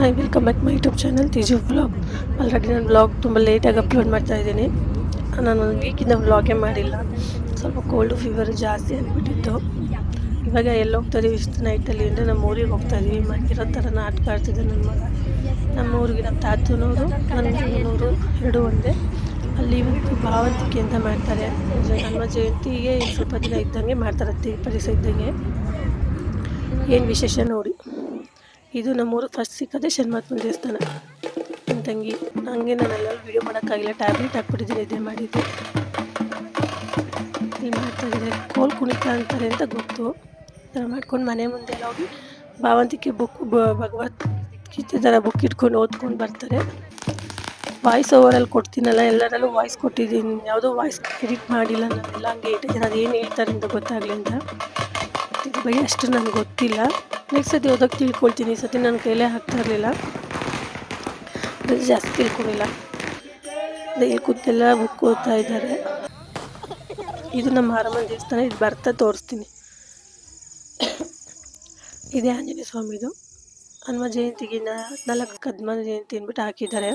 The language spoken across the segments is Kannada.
Hi welcome back my YouTube channel Teju vlog already ನಾನು ವ್ಲಾಗ್ ತುಂಬ ಲೇಟಾಗಿ ಅಪ್ಲೋಡ್ ಮಾಡ್ತಾ ಇದ್ದೀನಿ. ನಾನು ಒಂದು ವೀಕಿಂದ ವ್ಲಾಗೇ ಮಾಡಿಲ್ಲ. ಸ್ವಲ್ಪ ಕೋಲ್ಡು ಫೀವರ್ ಜಾಸ್ತಿ ಆಗಿಬಿಟ್ಟಿತ್ತು. ಇವಾಗ ಎಲ್ಲಿ ಇದೀವಿ ಇಷ್ಟು ನೈಟಲ್ಲಿ ಅಂದರೆ ನಮ್ಮ ಊರಿಗೆ ಹೋಗ್ತಾ ಇದೀವಿ. ಮಗಿರೋ ಥರ ನಾಟಕ ಆಡ್ತಿದ್ದೆ ನನ್ನ ಮಗ. ನಮ್ಮ ಊರಿಗೆ ನಮ್ಮ ತಾತನೂರು ನನ್ನ ಮಗನೂರು ಎರಡೂ ಒಂದೇ. ಅಲ್ಲಿ ಇವತ್ತು ಭಾವಂತಿಕೆ ಅಂತ ಮಾಡ್ತಾರೆ. ನಮ್ಮ ಜಯಂತಿಗೆ ಸ್ವಲ್ಪ ದಿನ ಇದ್ದಂಗೆ ಮಾಡ್ತಾರೆ ತಿ ಪರಿಸ ಇದ್ದಂಗೆ. ಏನು ವಿಶೇಷ ನೋಡಿ. ಇದು ನಮ್ಮೂರು ಫಸ್ಟ್ ಸಿಕ್ಕದೆ ಶನಿಮಾತ್ಮ ದೇವಸ್ಥಾನ. ನನ್ನ ತಂಗಿ, ಹಂಗೆ ನಾನೆಲ್ಲ ವೀಡಿಯೋ ಮಾಡೋಕ್ಕಾಗಿಲ್ಲ ಟ್ಯಾಬ್ಲೆಟ್ ಹಾಕ್ಬಿಟ್ಟಿದ್ದೀನಿ, ಇದೇ ಮಾಡಿದ್ದೆ. ಇಲ್ಲಿ ಮಾಡ್ತಾ ಇದ್ದಾರೆ. ಕೋಲ್ ಕುಣಿತ ಅಂತಾರೆ ಅಂತ ಗೊತ್ತು. ಥರ ಮಾಡ್ಕೊಂಡು ಮನೆ ಮುಂದೆ ಎಲ್ಲ ಹೋಗಿ ಭಾವಂತಿಕೆ ಬುಕ್ ಭಗವತ್ ಥರ ಬುಕ್ ಇಟ್ಕೊಂಡು ಓದ್ಕೊಂಡು ಬರ್ತಾರೆ. ವಾಯ್ಸ್ ಓವರಲ್ಲಿ ಕೊಡ್ತೀನಲ್ಲ, ಎಲ್ಲರಲ್ಲೂ ವಾಯ್ಸ್ ಕೊಟ್ಟಿದ್ದೀನಿ. ಯಾವುದೋ ವಾಯ್ಸ್ ಎಡಿಟ್ ಮಾಡಿಲ್ಲ ನಾನೆಲ್ಲ ಹಂಗೆ ಇಟ್ಟಿದ್ದೀನಿ ಅದೇನು ಹೇಳ್ತಾರೆ ಅಂತ ಗೊತ್ತಾಗಲಿ ಅಂತ. ಬಗ್ಗೆ ಅಷ್ಟು ನನಗೆ ಗೊತ್ತಿಲ್ಲ. ನೆಕ್ಸ್ಟ್ ಸತಿ ಓದೋಕೆ ತಿಳ್ಕೊಳ್ತೀನಿ. ಈ ಸತಿ ನನ್ನ ಕೈಲೇ ಹಾಕ್ತಾ ಇರಲಿಲ್ಲ. ಜಾಸ್ತಿ ತಿಳ್ಕೊಂಡಿಲ್ಲ. ಇಲ್ಲಿ ಕೂತೆಲ್ಲ ಬುಕ್ ಓದ್ತಾ ಇದ್ದಾರೆ. ಇದು ನಮ್ಮ ಮಾರಮ್ಮನ ದೇವಸ್ಥಾನ. ಇದು ಬರ್ತಾ ತೋರಿಸ್ತೀನಿ. ಇದೇ ಆಂಜನೇಯ ಸ್ವಾಮಿದು. ಹನುಮ ಜಯಂತಿಗೆ ನಾಲ್ಕು ಕದ್ಮ ಜಯಂತಿ ಅಂದ್ಬಿಟ್ಟು ಹಾಕಿದ್ದಾರೆ.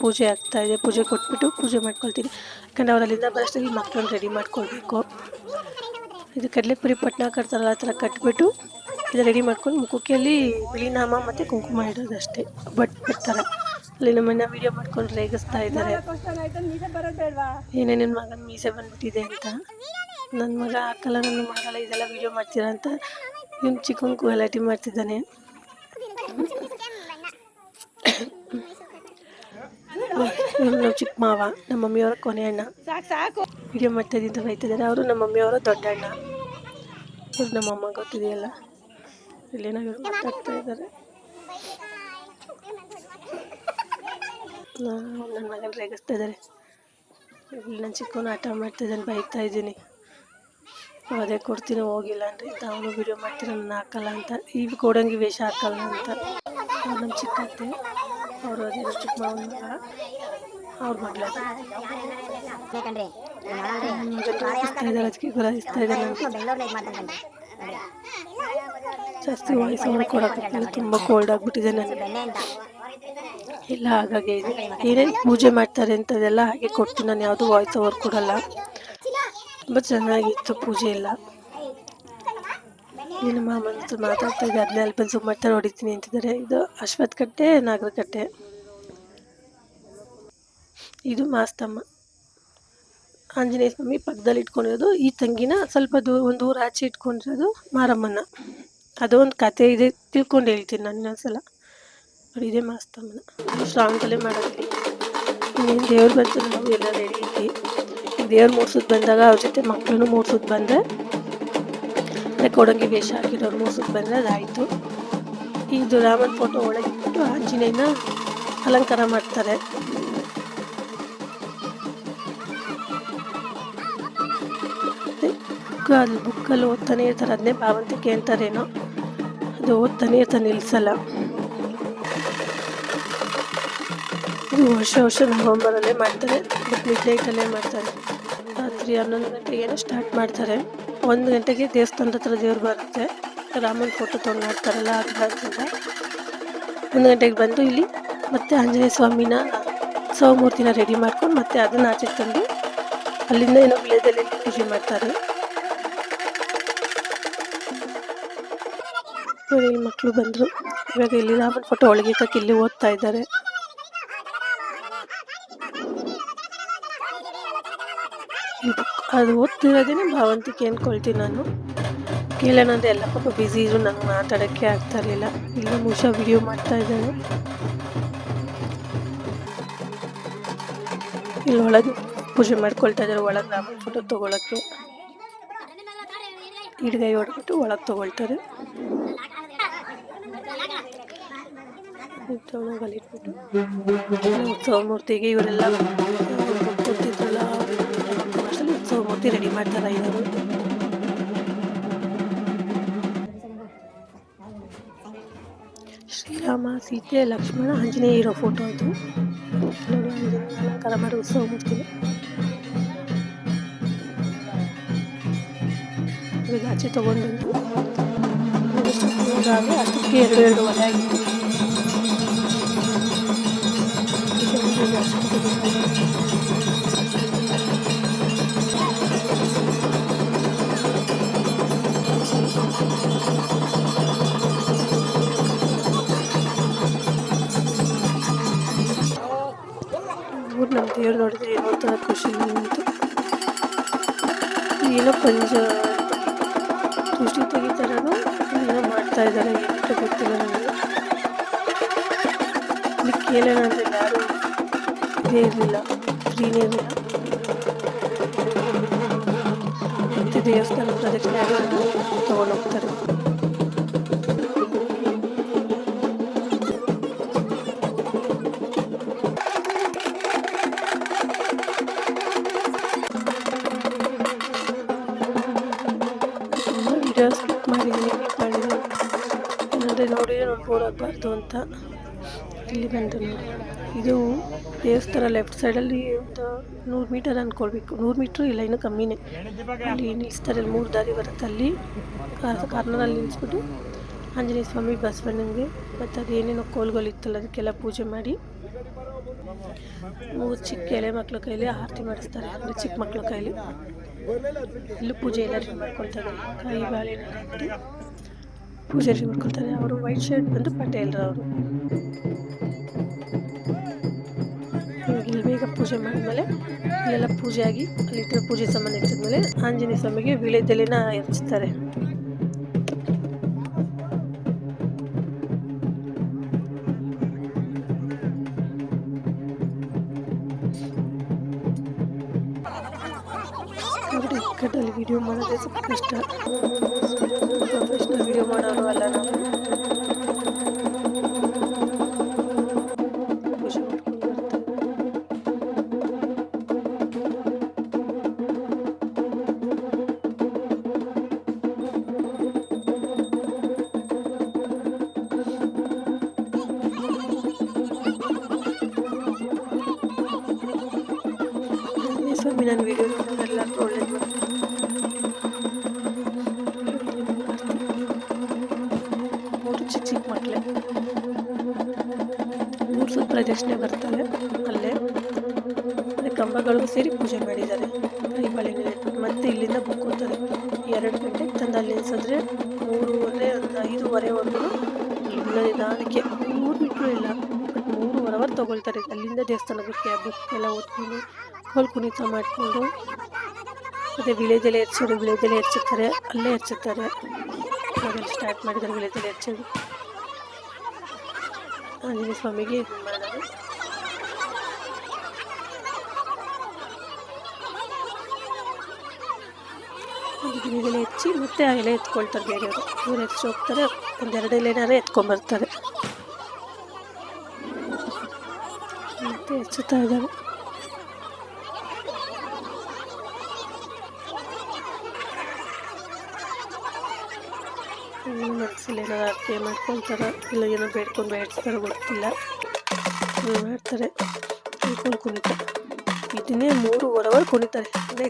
ಪೂಜೆ ಆಗ್ತಾ ಇದೆ. ಪೂಜೆ ಕೊಟ್ಬಿಟ್ಟು ಪೂಜೆ ಮಾಡ್ಕೊಳ್ತೀನಿ. ಯಾಕಂದರೆ ಅವರಲ್ಲಿಂದ ಬರೋಷ್ಟಾಗಿ ಮಕ್ಕಳನ್ನ ರೆಡಿ ಮಾಡ್ಕೊಳ್ಬೇಕು. ಇದು ಕಡಲೆಪುರಿ ಪಟ್ನ ಕಟ್ತಾರಲ್ಲ, ಆ ಥರ ಕಟ್ಬಿಟ್ಟು ಇದು ರೆಡಿ ಮಾಡ್ಕೊಂಡು ಮುಖಕ್ಕೆ ಬಿಳಿನಾಮ ಬಿಳಿ ನಾಮ ಮತ್ತು ಕುಂಕುಮ ಇಡೋದಷ್ಟೇ ಬಟ್ ಬಿಡ್ತಾರೆ. ಅಲ್ಲಿ ನಮ್ಮನ್ನ ವಿಡಿಯೋ ಮಾಡ್ಕೊಂಡು ರೇಗಿಸ್ತಾ ಇದ್ದಾರೆ. ಏನೇ ನನ್ನ ಮಗನ ಮೀಸೆ ಬಂದ್ಬಿಟ್ಟಿದೆ ಅಂತ. ನನ್ನ ಮಗ ಹಾಕಲ್ಲ ನನ್ನ ಮಗಲ್ಲ ಇದೆಲ್ಲ ವಿಡಿಯೋ ಮಾಡ್ತೀರಾ ಅಂತ. ಇವ್ನು ಚಿಕ್ಕನ್ ಗಲಾಟೆ ಮಾಡ್ತಿದ್ದಾನೆ ಇವ್ರು ನಮ್ಮ ಚಿಕ್ಕ ಮಾವ ನಮ್ಮ ಮಮ್ಮಿಯವರ ಕೊನೆ ಅಣ್ಣ. ವಿಡಿಯೋ ಮಾಡ್ತಾ ಇದ್ದೀನಿ ಅಂತ ಬೈತಿದ್ದಾರೆ ಅವರು ನಮ್ಮ ಮಮ್ಮಿಯವರ ದೊಡ್ಡ ಅಣ್ಣ. ಇವ್ರು ನಮ್ಮ ಅಮ್ಮ ಗೊತ್ತಿದೆಯಲ್ಲ. ಇಲ್ಲೇನೋ ಇವ್ರು ಮಾತಾಡ್ತಾ ಇದ್ದಾರೆ. ನನ್ನ ಮಗನ ರೇಗಿಸ್ತಾ ಇದ್ದಾರೆ. ಇಲ್ಲಿ ನನ್ನ ಚಿಕ್ಕವನು ಆಟ ಮಾಡ್ತಿದ್ದಾನೆ ಬೈತಾ ಇದ್ದೀನಿ. ಅದೇ ಕೊಡ್ತೀನಿ ಹೋಗಿಲ್ಲ ಅಂದರೆ ಅವನು ವಿಡಿಯೋ ಮಾಡ್ತೀನಿ ನನ್ನ ಹಾಕಲ್ಲ ಅಂತ. ಈಗ ಕೊಡಂಗಿ ವೇಷ ಹಾಕಲ್ಲ ಅಂತ. ನಮ್ಮ ಚಿಕ್ಕತ್ತೆ. ಅವರು ಅದೇ ಚಿಕ್ಕ ಮಾವನ ಮಗ. ಅವ್ರ ಮಗಳ. ಜಾಸ್ತಿ ವಾಯ್ಸ್ ಅವ್ರು ಕೊಡೋಕ್ಕಾಗಲ್ಲ ತುಂಬ ಕೋಲ್ಡ್ ಆಗಿಬಿಟ್ಟಿದೆ ನನಗೆ ಇಲ್ಲ ಹಾಗಾಗಿ ಏನೇನು ಪೂಜೆ ಮಾಡ್ತಾರೆ ಅಂತದೆಲ್ಲ ಹಾಗೆ ಕೊಡ್ತೀನಿ. ನಾನು ಯಾವುದು ವಾಯ್ಸ್ ಓವರ್ ಕೊಡಲ್ಲ. ತುಂಬ ಚೆನ್ನಾಗಿತ್ತು ಪೂಜೆ ಎಲ್ಲ. ನಿನ್ನ ಮಾಮನ ಹತ್ರ ಮಾತಾಡ್ತಾ ಇದ್ದೆ ಅದನ್ನೇ ಅಲ್ಪನ ಬಂದು ಅಂತಿದ್ದಾರೆ. ಇದು ಅಶ್ವಥ್ ಕಟ್ಟೆ ನಾಗರಕಟ್ಟೆ. ಇದು ಮಾಸ್ತಮ್ಮ. ಆಂಜನೇಯ ಸ್ವಾಮಿ ಪಕ್ಕದಲ್ಲಿ ಇಟ್ಕೊಂಡಿರೋದು, ಈ ತಂಗಿನ ಸ್ವಲ್ಪ ದೂರ ಒಂದು ಊರು ಆಚೆ ಇಟ್ಕೊಂಡಿರೋದು ಮಾರಮ್ಮನ. ಅದು ಒಂದು ಕತೆ ಇದೆ, ತಿಳ್ಕೊಂಡು ಹೇಳ್ತೀನಿ ನಾನು ಇನ್ನೊಂದ್ಸಲ. ನೋಡಿ, ಇದೇ ಮಾಸ್ತಮ್ಮನ. ಶ್ರಾವಣದಲ್ಲೇ ಮಾಡೋದಿಲ್ಲ ಇನ್ನೇನು ದೇವ್ರು ಬಂತು, ನಾವು ಎಲ್ಲ ರೆಡಿ ಇದ್ವಿ ದೇವ್ರು ಮೂರ್ಸೋದು ಬಂದಾಗ ಅವ್ರ ಜೊತೆ ಮಕ್ಕಳನ್ನು ಮೂರ್ಸೋದು ಬಂದರೆ ಅದೇ ಕೊಡಂಗಿ ವೇಷ ಹಾಕಿರೋರು ಮೋಸಕ್ಕೆ ಬಂದರೆ ಅದಾಯಿತು. ಇದು ರಾಮನ ಫೋಟೋ ಒಳಗೆ ಇಟ್ಟು ಆಂಜನೇಯನ ಅಲಂಕಾರ ಮಾಡ್ತಾರೆ. ಅಲ್ಲಿ ಬುಕ್ಕಲ್ಲಿ ಓದ್ತಾನೆ ಇರ್ತಾರೆ. ಅದನ್ನೇ ಭಾವಂತಿಕೆ ಅಂತಾರೇನೋ ಅದು ಓದ್ತಾನೆ ಇರ್ತಾನೆ ನಿಲ್ಲಿಸಲ್ಲ ಇದು ವರ್ಷ ವರ್ಷ ನವಂಬರಲ್ಲೇ ಮಾಡ್ತಾರೆ. ಬಟ್ ಮಿಡ್ ನೈಟಲ್ಲೇ ಮಾಡ್ತಾರೆ. ರಾತ್ರಿ ಹನ್ನೊಂದು ಗಂಟೆಗೇನೋ ಸ್ಟಾರ್ಟ್ ಮಾಡ್ತಾರೆ. ಒಂದು ಗಂಟೆಗೆ ದೇವಸ್ಥಾನದ ಹತ್ರ ದೇವ್ರು ಬರುತ್ತೆ. ರಾಮನ ಫೋಟೋ ತೊಗೊಂಡು ಹಾಕ್ತಾರಲ್ಲ, ಆ ಅಂತ ಒಂದು ಗಂಟೆಗೆ ಬಂದು ಇಲ್ಲಿ ಮತ್ತೆ ಆಂಜನೇಯ ಸ್ವಾಮಿನ ಸವಮೂರ್ತಿನ ರೆಡಿ ಮಾಡ್ಕೊಂಡು ಮತ್ತೆ ಅದನ್ನ ಆಚೆ ತಂದು ಅಲ್ಲಿಂದ ಏನೋ ವಿಲೇಜಲ್ಲಿ ಪೂಜೆ ಮಾಡ್ತಾರೆ. ಮಕ್ಕಳು ಬಂದರು. ಇವಾಗ ಇಲ್ಲಿ ರಾಮನ ಫೋಟೋ ಒಳಗೆ ತಕ್ಕ ಇಲ್ಲಿ ಓದ್ತಾ ಇದ್ದಾರೆ ಈ book ಅದು ಓದ್ತಿರೋದೇನೆ ಭಾವಂತಿಕೆ ಅಂದ್ಕೊಳ್ತೀನಿ ನಾನು. ಕೇಳೋಣ ಅಂದರೆ ಎಲ್ಲ ಪಾಪ ಬ್ಯುಸಿ ಇದ್ರು, ನಂಗೆ ಮಾತಾಡೋಕ್ಕೆ ಆಗ್ತಾ ಇರಲಿಲ್ಲ. ಇಲ್ಲ ಮುಷ ವಿಡಿಯೋ ಮಾಡ್ತಾ ಇದ್ದಾನೆ. ಇಲ್ಲಿ ಒಳಗೆ ಪೂಜೆ ಮಾಡ್ಕೊಳ್ತಾ ಇದ್ದಾರೆ, ಒಳಗೆ ನಾವು ಫೋಟೋ ತೊಗೊಳಕ್ಕೆ. ಹಿಡ್ಗೈ ಹೊಡ್ಬಿಟ್ಟು ಒಳಗೆ ತೊಗೊಳ್ತಾರೆ. ಇಟ್ಬಿಟ್ಟು ಮೂರ್ತಿಗೆ, ಇವರೆಲ್ಲ ಮೂರ್ತಿ ರೆಡಿ ಮಾಡ್ತಾರೆ ಇವರು? ಶ್ರೀರಾಮ, ಸೀತೆ, ಲಕ್ಷ್ಮಣ, ಆಂಜನೇಯ ಇರೋ ಫೋಟೋ ಅದು. ನೋಡಿ, ಆಂಜನೇಯ ಅಲಂಕಾರ ಮಾಡಿ ಉತ್ಸವ ಮೂರ್ತಿ ಇವಾಗ ಆಚೆ ತೊಗೊಂಡು ಅಷ್ಟಕ್ಕೆ ಎರಡು ಎರಡು ಮನೆ ಆಗಿತ್ತು. ಏನೋ ಪಂಜ ತುಷ್ಟಿ ತೆಗಿತಾರನೋ ಏನೋ ಮಾಡ್ತಾ ಇದ್ದಾರೆ ಎಷ್ಟು ಗೊತ್ತಿಲ್ಲ ನನಗೆ. ಇಲ್ಲಿ ಕೇಳೋಣ ಅಂತ ಯಾರು ಇದೇ ಇರಲಿಲ್ಲ, ಫ್ರೀನೇ ಇರಲಿಲ್ಲ. ಮತ್ತೆ ದೇವಸ್ಥಾನ ಪ್ರದಕ್ಷಿಣೆ ಆಗೋದು ನೋಡಿ ನೋಡಿ ಬೋರ್ ಆಗಬಾರ್ದು ಅಂತ ಇಲ್ಲಿ ಬಂದು ಇದು ದೇವಸ್ಥಾನ ಲೆಫ್ಟ್ ಸೈಡಲ್ಲಿ ಒಂದು ನೂರು ಮೀಟರ್ ಅಂದ್ಕೊಳ್ಬೇಕು. ನೂರು ಮೀಟ್ರು ಇಲ್ಲ, ಇನ್ನೂ ಕಮ್ಮಿನೇ. ಅಲ್ಲಿ ನಿಲ್ಲಿಸ್ತಾರೆ ಮೂರು ದಾರಿ ಬರುತ್ತೆ ಅಲ್ಲಿ. ಕಾರ್ನರಲ್ಲಿ ನಿಲ್ಲಿಸ್ಬಿಟ್ಟು ಆಂಜನೇಯ ಸ್ವಾಮಿ ಬಸವಣ್ಣನಿಗೆ ಮತ್ತು ಅದೇನೇನೋ ಕೋಲ್ಗಳು ಇತ್ತಲ್ಲ ಅದಕ್ಕೆಲ್ಲ ಪೂಜೆ ಮಾಡಿ ಮೂರು ಚಿಕ್ಕ ಎಳೆ ಮಕ್ಳ ಕೈಲಿ ಆರತಿ ಮಾಡಿಸ್ತಾರೆ. ಅಂದರೆ ಚಿಕ್ಕ ಮಕ್ಳ ಕೈಲಿ. ಇಲ್ಲೂ ಪೂಜೆ ಎಲ್ಲರಿಗೂ ಮಾಡ್ಕೊಳ್ತಾರೆ ಕೈ ಇಟ್ಟು ಪೂಜೆ ಮಾಡ್ಕೊಳ್ತಾರೆ. ಅವರು ವೈಟ್ ಶರ್ಟ್ ಬಂದು ಪಟೇಲ್ ಅವರು. ಇಲ್ಲಿ ಬೇಗ ಪೂಜೆ ಮಾಡಿದ್ಮೇಲೆ ಇಲ್ಲೆಲ್ಲ ಪೂಜೆ ಆಗಿ ಅಲ್ಲಿಟ್ಟಿರೋ ಪೂಜೆ ಸಾಮಾನು ಇಟ್ಟಿದ್ಮೇಲೆ ಆಂಜನೇಯ ಸ್ವಾಮಿಗೆ ವಿಳೆದೆಲೆನ ಎರಚ್ತಾರೆ ಆದರೆ ಕಟ್ಟಲ್ಲಿ ವಿಡಿಯೋ ಮಾಡೋದೇ ಸ್ವಲ್ಪ ಕಷ್ಟ. ವಿಡಿಯೋ ಮಾಡೋರು ಅಲ್ಲ ನಾವು ಪೂಜೆ ಮಾಡ್ಕೊಂಡು ಬರ್ತಾರೆ ಆಂಜನೇಯ ಸ್ವಾಮಿ ನಾನು ವಿಡಿಯೋ ಎಲ್ಲರಿಗೂ ಒಳ್ಳೇದು ಪ್ರದಕ್ಷಿಣೆ ಬರ್ತಾರೆ ಅಲ್ಲೇ. ಕಂಬಗಳಿಗೂ ಸೇರಿ ಪೂಜೆ ಮಾಡಿದ್ದಾರೆ. ಈ ಬಳೆಗಳು ಮತ್ತೆ ಇಲ್ಲಿಂದ ಬುಕ್ ಎರಡು ಗಂಟೆ ತಂದು ಅಲ್ಲಿ ನಿಲ್ಸಿದ್ರೆ ಮೂರುವರೆ ಒಂದು ಐದೂವರೆವರೆಗೂ ನಿಧಾನಕ್ಕೆ ಮೂರು ಮೀಟ್ರು ಇಲ್ಲ. ಬಟ್ ಮೂರುವರೆ ಅವರ್ ತೊಗೊಳ್ತಾರೆ. ಅಲ್ಲಿಂದ ದೇವಸ್ಥಾನಕ್ಕೆ ಬುಕ್ ಎಲ್ಲ ಓದ್ಕೊಂಡು ಕೋಲ್ ಕುಣಿತ ಮಾಡಿಕೊಂಡು ಮತ್ತು ವಿಳೆದೆಲೆ ಎರ್ಚೋದು ವಿಳೆದೆಲೆ ಎರ್ಚುತ್ತಾರೆ. ಅಲ್ಲೇ ಅದೆಲ್ಲ ಸ್ಟಾರ್ಟ್ ಮಾಡಿದ್ದಾರೆ ವಿಳೆದೆಲೆ ಎರ್ಚೋದು ಆಂಜನೇಯ ಸ್ವಾಮಿಗೆ ಇದು ಮಾಡೋದು ಗಿಡದೆಲೆ ಹೆಚ್ಚಿ ಮತ್ತೆ ಆ ಎಲೆ ಎತ್ಕೊಳ್ತಾರೆ ಬೇರೆಯವರು ಇವ್ರು ಹೆಚ್ಚು ಹೋಗ್ತಾರೆ, ಒಂದೆರಡು ಎಲೆನಾರೇ ಎತ್ಕೊಂಬರ್ತಾರೆ. ಮತ್ತೆ ಹೆಚ್ಚುತ್ತಾ ಇದ್ದಾರೆ. ಏನಾದ್ರು ಅರ್ಕೆ ಮಾಡ್ಕೊಳ್ತಾರೆ ಇಲ್ಲ ಏನೋ ಬೇಡ್ಕೊಂಡು ಬೇಡ್ತಾರೆ ಗೊತ್ತಿಲ್ಲ ಮಾಡ್ತಾರೆ. ಬೇಡ್ಕೊಂಡು ಕುಣಿತ ಇದನ್ನೇ ಮೂರು ಅವರ್ ಕುಣಿತಾರೆ. ಅಂದರೆ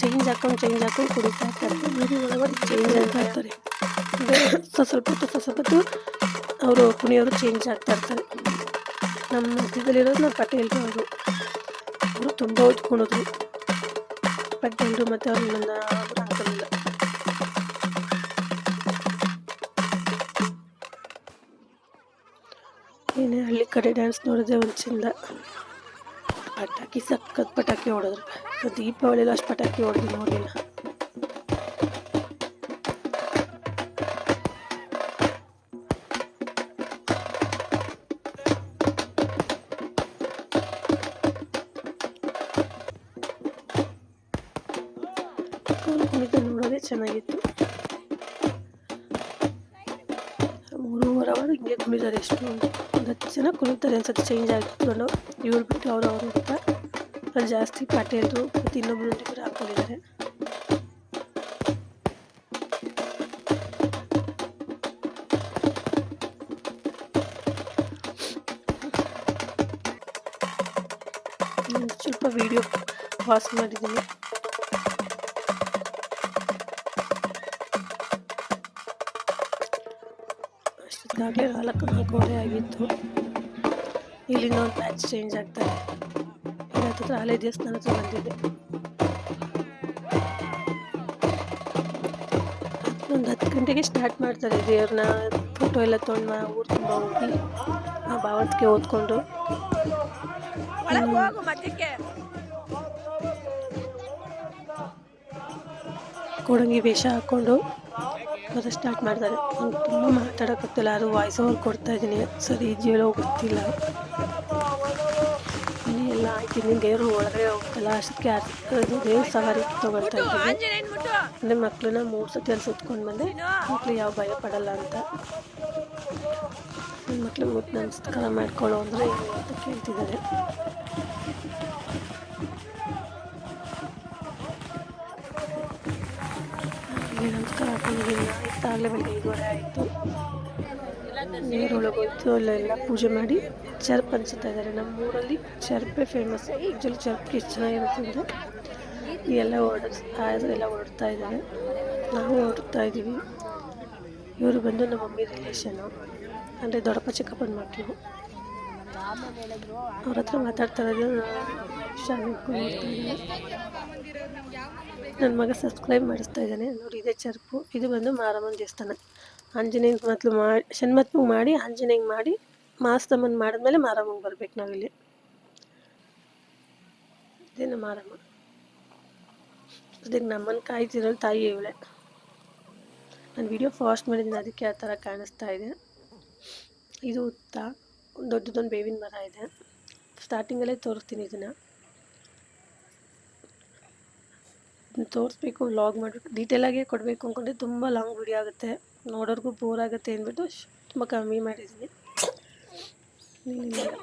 ಚೇಂಜ್ ಹಾಕೊಂಡು ಚೇಂಜ್ ಹಾಕೊಂಡು ಕುಣಿತಾ ಇರ್ತಾರೆ. ಮೂರು ಅವರ್ ಚೇಂಜ್ ಅಂತ ಇರ್ತಾರೆ. ಸ್ವಲ್ಪ ಸ್ವಲ್ಪ ಹೊತ್ತು ಸ್ವಲ್ಪ ಹೊತ್ತು ಅವರು ಕುಣಿಯೋರು ಚೇಂಜ್ ಆಗ್ತಾ ಇರ್ತಾರೆ. ನಮ್ಮ ಮಧ್ಯದಲ್ಲಿರೋದು ನಮ್ಮ ಪಟೇಲ್ರು ಅವರು ಅವರು ತುಂಬ ಓದ್ಕೊಂಡೋದ್ರು ಪಟೇಲ್ರು ಮತ್ತು ಅವ್ರು ನನ್ನ ಹಾಕಲಿಲ್ಲ ಏನೇ ಹಳ್ಳಿ ಕಡೆ ಡ್ಯಾನ್ಸ್ ನೋಡಿದೆ ಒಂದು ಚಂದ ಪಟಾಕಿ, ಸಖತ್ ಪಟಾಕಿ ಹೊಡೆದ್ರು. ದೀಪಾವಳಿಲಿ ಅಷ್ಟು ಪಟಾಕಿ ಹೊಡೆದು ನೋಡಿಲ್ಲ. ನೋಡೋದೇ ಚೆನ್ನಾಗಿತ್ತು. ಹಿಂಗೆ ಕುಣಿತಾರೆ ಎಷ್ಟು ಒಂದು ಹತ್ತು ಜನ ಕುಣಿತಾರೆ ಅನ್ಸುತ್ತೆ ಚೇಂಜ್ ಆಗಿಕೊಂಡು ಇವ್ರು ಬಿಟ್ಟು ಅವರು ಅವರು ಅಂತ ಅಲ್ಲಿ ಜಾಸ್ತಿ ಪಾಟೇಲ್ರು ಮತ್ತು ಇನ್ನೊಬ್ರು ಇಬ್ಬರು ಹಾಕೊಂಡಿದ್ದಾರೆ ನಾನು ಸ್ವಲ್ಪ ವಿಡಿಯೋ ಪಾಸ್ ಮಾಡಿದ್ದೀನಿ ಅಷ್ಟೊತ್ತಿಗಾಗಲೇ ನಾಲ್ಕು ನಾಲ್ಕೂವರೆ ಆಗಿತ್ತು. ಇಲ್ಲಿಂದ ಒಂದು ಮ್ಯಾಚ್ ಚೇಂಜ್ ಆಗ್ತಾರೆ ಇಲ್ಲಿ ಹತ್ತಿರ ಹಳೆ ದೇವಸ್ಥಾನ ಹತ್ರ ಬಂದಿದೆ ಒಂದು ಹತ್ತು ಗಂಟೆಗೆ ಸ್ಟಾರ್ಟ್ ಮಾಡ್ತಾರೆ ದೇವ್ರನ್ನ ಫೋಟೋ ಎಲ್ಲ ತೊಗೊಂಡು ಊರು ತುಂಬ ಹೋಗಿ ಆ ಭಾವತ್ಗೆ ಓದ್ಕೊಂಡು. ಕೊಡಂಗಿ ವೇಷ ಹಾಕ್ಕೊಂಡು ಮತ್ತೆ ಸ್ಟಾರ್ಟ್ ಮಾಡ್ತಾರೆ. ನಂಗೆ ತುಂಬ ಮಾತಾಡೋಕ್ಕಾಗ್ತಿಲ್ಲ. ಅದು ವಾಯ್ಸ್ ಓವರ್ ಕೊಡ್ತಾ ಇದ್ದೀನಿ. ಸರಿ ಇದೆಯೋ ಗೊತ್ತಿಲ್ಲ ಎಲ್ಲ ಇನ್ನು ದೇವರು ಒಳಗಡೆ ಹೋಗ್ತಲ್ಲ. ಅಷ್ಟಕ್ಕೆ ಅದು ದೇವ್ರ ಸವಾರಿ ತೊಗೊಳ್ತಾ ಇದ್ದೀನಿ. ಅಂದರೆ ಮಕ್ಕಳನ್ನ ಮೂರು ಸತಿ ಅಲ್ಲಿ ಸುತ್ಕೊಂಡು ಬಂದೆ. ಮಕ್ಕಳು ಯಾವ ಭಯ ಪಡಲ್ಲ ಅಂತ. ನನ್ನ ಮಕ್ಕಳು ನಮಸ್ಕಾರ ಮಾಡ್ಕೊಳ್ಳೋ ಅಂದರೆ ಏನು ಕೇಳ್ತಿದ್ದಾರೆ. ನಮಸ್ಕಾರ ಹಾಕೊಂಡಿದ್ದೀನಿ ಬೆಳಗ್ಗೆ ಐದುವರೆ ಆಯಿತು ನೀರೊಳಗೆ ಹೋಯ್ತು ಅಲ್ಲೆಲ್ಲ ಪೂಜೆ ಮಾಡಿ ಚರ್ಪ್ ಅನ್ಸುತ್ತಾ ಇದ್ದಾರೆ. ನಮ್ಮ ಊರಲ್ಲಿ ಚರ್ಪೆ ಫೇಮಸ್ ಆ್ಯಕ್ಚುಲಿ ಚರ್ಪ್ಗೆ ಎಷ್ಟು ಚೆನ್ನಾಗಿರುತ್ತೆ ಅಂದರೆ ಎಲ್ಲ ಓಡಿಸ್ ಎಲ್ಲ ಓಡ್ತಾ ಇದ್ದಾರೆ. ನಾವು ಹೊರಡ್ತಾ ಇದ್ದೀವಿ. ಇವರು ಬಂದು ನಮ್ಮ ಮಮ್ಮಿ ರಿಲೇಷನು ಅಂದರೆ ದೊಡ್ಡಪ್ಪ ಚಿಕ್ಕಪ್ಪನ ಮಕ್ಕಳು ಅವ್ರ ಹತ್ರ ಮಾತಾಡ್ತಾ ಇರೋದು ನನ್ನ ಮಗ ಸಬ್ಸ್ಕ್ರೈಬ್ ಮಾಡಿಸ್ತಾ ಇದ್ದಾನೆ. ನೋಡಿ, ಇದೇ ಚರ್ಪು. ಇದು ಬಂದು ಮಾರಮ್ಮನ ದೇವಸ್ಥಾನ. ಆಂಜನೇಯ ಮತ್ಲು ಮಾಡಿ ಶನ್ಮತ್ಮ ಮಾಡಿ ಆಂಜನೇಯ ಮಾಡಿ, ಮಾಸ್ತಮ್ಮನ ಮಾಡಿದ್ಮೇಲೆ ಮಾರಮ್ಮಂಗೆ ಬರ್ಬೇಕು ನಾವಿಲ್ಲಿ. ಇದೇನು ಮಾರಮ್ಮ? ಅದಕ್ಕೆ ನಮ್ಮನ್ನು ಕಾಯ್ತಿರೋಲ್ಲ ತಾಯಿ ಇವಳೆ. ನಾನು ವಿಡಿಯೋ ಫಾಸ್ಟ್ ಮಾಡಿದ್ದೀನಿ ಅದಕ್ಕೆ ಆ ಥರ ಕಾಣಿಸ್ತಾ ಇದೆ. ಇದು ಉತ್ತ. ದೊಡ್ಡದೊಂದು ಬೇವಿನ ಮರ ಇದೆ. ಸ್ಟಾರ್ಟಿಂಗಲ್ಲೇ ತೋರಿಸ್ತೀನಿ ಇದನ್ನು. ತೋರಿಸ್ಬೇಕು ವ್ಲಾಗ್ ಮಾಡಬೇಕು ಡೀಟೇಲಾಗೆ ಕೊಡಬೇಕು ಅಂದ್ಕೊಂಡ್ರೆ ತುಂಬ ಲಾಂಗ್ ವಿಡಿಯೋ ಆಗುತ್ತೆ. ನೋಡೋರ್ಗೂ ಬೋರ್ ಆಗುತ್ತೆ ಅಂದ್ಬಿಟ್ಟು ತುಂಬ ಕಮ್ಮಿ ಮಾಡಿದ್ದೀನಿ.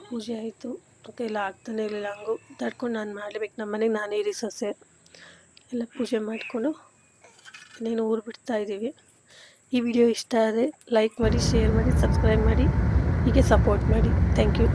ಪೂಜೆ ಆಯಿತು. ಕೈಲ ಆಗ್ತಾನೆ ಇರಲಿಲ್ಲ ಹಂಗು. ತಡ್ಕೊಂಡು ನಾನು ಮಾಡಲೇಬೇಕು ನಮ್ಮ ಮನೆಗೆ ನಾನೇ ಇರಿ ಸೊಸೆ. ಎಲ್ಲ ಪೂಜೆ ಮಾಡಿಕೊಂಡು ಇನ್ನೇನು ಊರು ಬಿಡ್ತಾ ಇದ್ದೀವಿ ಈ ವಿಡಿಯೋ ಇಷ್ಟ ಆದರೆ ಲೈಕ್ ಮಾಡಿ ಶೇರ್ ಮಾಡಿ ಸಬ್ಸ್ಕ್ರೈಬ್ ಮಾಡಿ. ಹೀಗೆ ಸಪೋರ್ಟ್ ಮಾಡಿ. Thank you